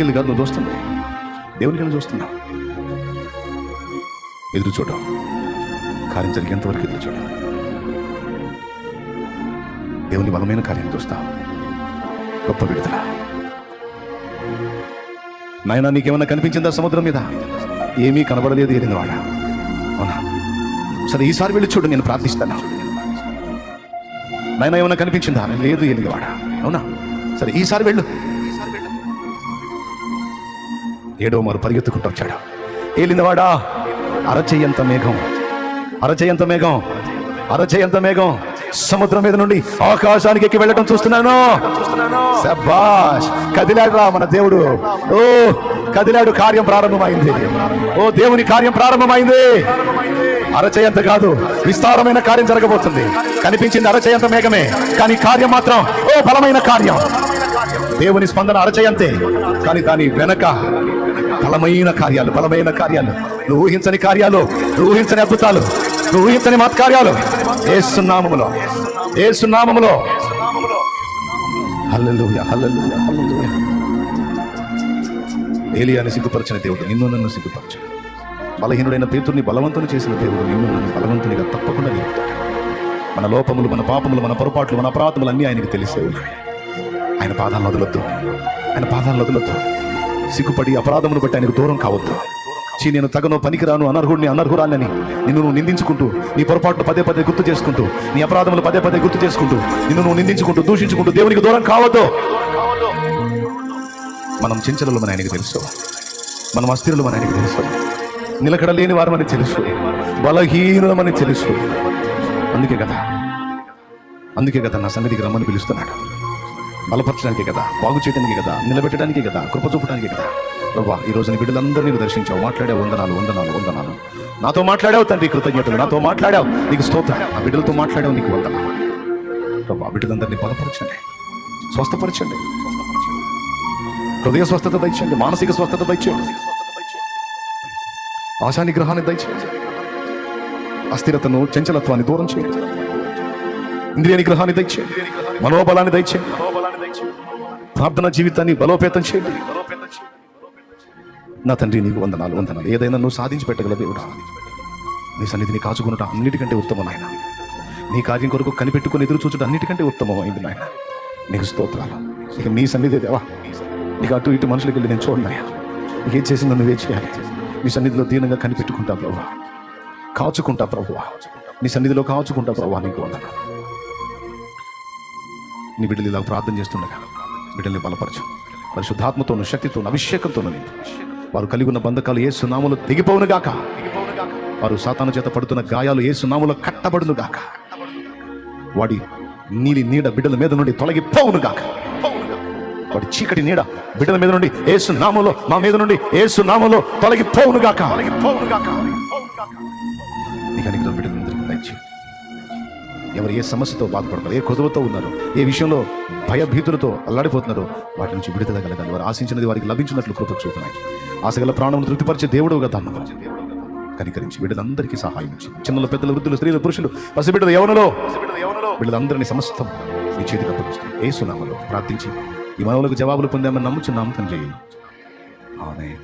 వెళ్ళి కాదు నువ్వు చూస్తుంది దేవుని వెళ్ళి చూస్తున్నా. ఎదురు చూడ కార్యం జరిగేంతవరకు ఎదురు చూడ దేవుని బలమైన కార్యం చూస్తావు గొప్ప విడుదల. నాయన నీకేమన్నా కనిపించిందా సముద్రం మీద? ఏమీ కనబడలేదు ఏలిన వాడ. అవునా? సరే ఈసారి వెళ్ళి చూడు నేను ప్రార్థిస్తాను. నాయన ఏమన్నా కనిపించిందా? లేదు ఏలిన వాడ. అవునా? సరే ఈసారి వెళ్ళు. ఏడో మారు పరిగెత్తుకుంటూ వచ్చాడు. ఏలినవాడా అరచెయ్యంత మేఘం. అరచెయ్యంత మేఘం. అరచెయ్యంత మేఘం. సముద్రం మీద నుండి ఆకాశానికి ఎక్కి వెళ్ళటం చూస్తున్నాను. శబాష్ కదిలాడు రా మన దేవుడు. ఓ కదిలాడు కార్యం ప్రారంభమైంది. ఓ దేవుని కార్యం ప్రారంభమైంది. అరచేయంత కాదు విస్తారమైన కార్యం జరగబోతుంది. కనిపించింది అరచేయంత మేఘమే కానీ కార్యం మాత్రం ఓ బలమైన కార్యం. దేవుని స్పందన అరచేయంతే కానీ దాని వెనక బలమైన కార్యాలు బలమైన కార్యాలు నువ్వు ఊహించని కార్యాలు నువ్వు ఊహించని అద్భుతాలు నువ్వు ఊహించని మత్కార్యాలు. ఏసునామములో ఏసునామములో. హల్లెలూయా హల్లెలూయా హల్లెలూయా. ఏలియాని సిగ్గుపరచిన దేవుడు నిన్ను నన్ను సిగ్గుపరచు బలహీనుడైన పేతుర్ని బలవంతుని చేసిన దేవుడు నిన్ను నన్ను బలవంతునిగా తప్పకుండా నిలుపుతాడు. మన లోపములు మన పాపములు మన పొరపాట్లు మన అపరాధములు అన్నీ ఆయనకు తెలిసే ఉన్నాయి. ఆయన పాదాలను వదలొద్దు. ఆయన పాదాలను వదలొద్దు. సిగ్గుపడి అపరాధమును బట్టి ఆయనకు దూరం కావద్దు. చీ నేను తగను పనికిరాను అనర్హుడిని అనర్హురాలని నిన్ను నువ్వు నిందించుకుంటూ నీ పొరపాట్లు పదే పదే గుర్తు చేసుకుంటూ నీ అపరాధములు పదే పదే గుర్తు చేసుకుంటూ నిన్ను నువ్వు నిందించుకుంటూ దూషించుకుంటూ దేవునికి దూరం కావద్దు. మనం చెంచలలు మన ఆయనకి తెలుసు. మనం అస్థిరులు మన ఆయనకి తెలుసు. నిలకడలేని వారమని తెలుసు. బలహీనమని తెలుసు. అందుకే కదా అందుకే కదా నా సన్నిధికి రమ్మని పిలుస్తున్నాడు. బలపరచడానికి కదా బాగు చేయడానికి కదా నిలబెట్టడానికి కదా కృప చూపడానికి కదా. ప్రభా ఈ రోజున నీ బిడ్డలందరినీ దర్శించావు. మాట్లాడావు వందనాలు వందనాలు వందనాలు. నాతో మాట్లాడావు తండ్రి కృతజ్ఞతలు. నాతో మాట్లాడావు. నీకు స్తోత్ర ఆ బిడ్డలతో మాట్లాడావు నీకు వందనాలు. ప్రభా బిడ్డలందరినీ బలపరచండి. స్వస్థపరచండి. హృదయ స్వస్థత తెచ్చండి మానసిక స్వస్థత తెచ్చండి ఆశా నిగ్రహాన్ని దయచేయండి. అస్థిరతను చంచలత్వాన్ని దూరం చేయండి. ఇంద్రియ నిగ్రహాన్ని దయచేయండి. మనోబలాన్ని దయచేయండి. ప్రార్థన జీవితాన్ని బలోపేతం చేయండి. నా తండ్రి నీకు వందనాలు వందనాలు. ఏదైనా నువ్వు సాధించి పెట్టగల దేవుడా. నీ సన్నిధిని కాచుకున్నట అన్నిటికంటే ఉత్తమం నాయన. నీ కార్యం కొరకు కనిపెట్టుకుని ఎదురు చూచుట అన్నిటికంటే ఉత్తమమైంది నాయన. నీకు స్తోత్రాలు. ఇక నీ సన్నిధి దేవా. నీకు అటు ఇటు మనుషులకి వెళ్ళి నేను చూడన్నాయా ఏం చేసిందో నువ్వే చేయాలి. నీ సన్నిధిలో దీనంగా కనిపెట్టుకుంటా ప్రభా కాచుకుంటా ప్రభు నీ సన్నిధిలో కాచుకుంటా ప్రభా నీకు వందన నీ బిడ్డలు ఇలా ప్రార్థన చేస్తుండగా బిడ్డల్ని బలపరచు. పరిశుద్ధాత్మతోను శక్తితోను అభిషేకంతోను నింపు వారు కలిగి ఉన్న బంధకాలు ఏ సునాములు తెగిపోవును గాక. వారు సాతాను చేత పడుతున్న గాయాలు ఏ సునాములో కట్టబడును గాక. వాడి నీలి నీడ బిడ్డల మీద నుండి తొలగిపోవును గాక. వాడి చీకటి నీడ బిడ్డల మీద నుండి ఏసు నామలో మా మీద నుండి ఏసు నామలో తొలగిపోవును గాక. తొలగిపోవును గాక. నీకు అనుగ్రహం బిడ్డలందరికీ దయచేయి. ఎవరు ఏ సమస్యతో బాధపడతారు ఏ కొదువతో ఉన్నారు ఏ విషయంలో భయభీతులతో అల్లాడిపోతున్నారో వాటి నుంచి విడుదల కలగాలి. వారు ఆశించినది వారికి లభించినట్లు కృప చూపున్నాయి ఆశగల ప్రాణం తృప్తిపరిచే దేవుడుగా తన్ను కనికరించి బిడ్డలందరికీ సహాయం ఇచ్చి చిన్నలు పెద్దలు వృద్ధులు స్త్రీలు పురుషులు పసిబిడ్డలు యవనలో వీళ్ళందరినీ సమస్తం నీ చేతికి అప్పగిస్తాం ఏ సునామలో ప్రార్థించి ఈ మనవులకు జవాబులు పొందామని నమ్ముచున్నాం తండ్రి. ఆమె